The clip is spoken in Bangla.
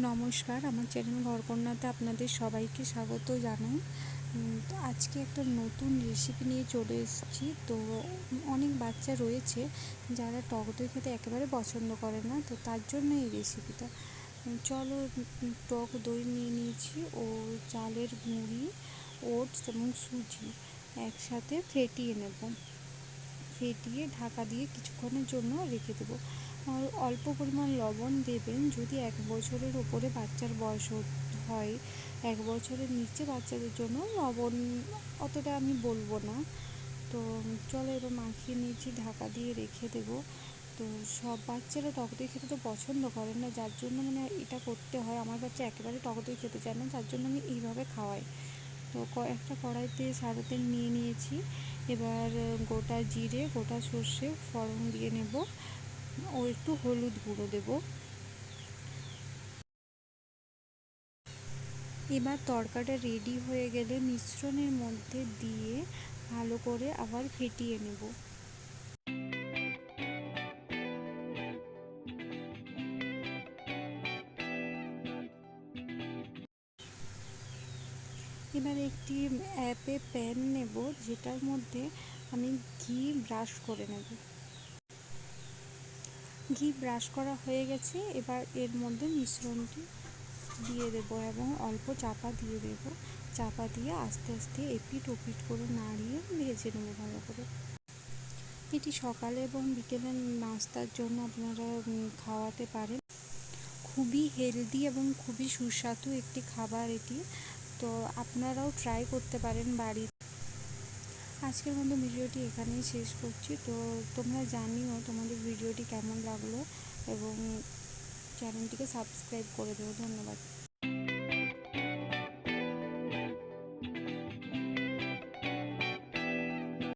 নমস্কার, আমার চ্যানেল ঘরকন্যাতে আপনাদের সবাইকে স্বাগত জানাই। তো আজকে একটা নতুন রেসিপি নিয়ে চলে এসেছি। তো অনেক বাচ্চা রয়েছে যারা টক দই খেতে একেবারে পছন্দ করে না, তো তার জন্য এই রেসিপিটা চলো টক দই নিয়ে নিয়েছি, ও চালের গুঁড়ি, ওটস এবং সুজি একসাথে ফেটিয়ে নেব। ফেটিয়ে ঢাকা দিয়ে কিছুক্ষণের জন্য রেখে দেবো। অল্প পরিমাণ লবণ দেবেন যদি এক বছরের ওপরে বাচ্চার বয়স হয়। এক বছরের নিচে বাচ্চাদের জন্য লবণ অতটা আমি বলব না। তো চলো এবার মাখিয়ে নিয়েছি, ঢাকা দিয়ে রেখে দেবো। তো সব বাচ্চারা টক দই খেতে তো পছন্দ করেন না, যার জন্য মানে এটা করতে হয়। আমার বাচ্চা একেবারে টক দই খেতে চায় না, যার জন্য আমি এইভাবে খাওয়াই। তো একটা কড়াইতে সাদা তেল নিয়ে নিয়েছি। এবার গোটা জিরে, গোটা সর্ষে ফোড়ন দিয়ে নেব। ও একটু হলুদ গুঁড়ো দেব। এবার তরকাটা রেডি হয়ে গেলে মিশ্রণের মধ্যে দিয়ে ভালো করে আবার ফেটিয়ে নেব। এবার একটি অ্যাপে প্যান নেব, যেটার মধ্যে আমি ঘি ব্রাশ করে নেব। ঘি ব্রাশ করা হয়ে গেছে, এবার এর মধ্যে মিশ্রণটি দিয়ে দেব এবং অল্প চাপা দিয়ে দেব। চাপা দিয়ে আস্তে আস্তে এপিট ওপিট করে নাড়িয়ে ভেজে নেব ভালো করে। এটি সকালে এবং বিকেলের নাস্তার জন্য আপনারা খাওয়াতে পারেন। খুবই হেলদি এবং খুবই সুস্বাদু একটি খাবার এটি। তো আপনারাও ট্রাই করতে পারেন বাড়িতে। আজকের মতো ভিডিওটি এখানেই শেষ করছি। তো তোমরা জানিও তোমাদের ভিডিওটি কেমন লাগল এবং চ্যানেলটিকে সাবস্ক্রাইব করে দেবো ধন্যবাদ।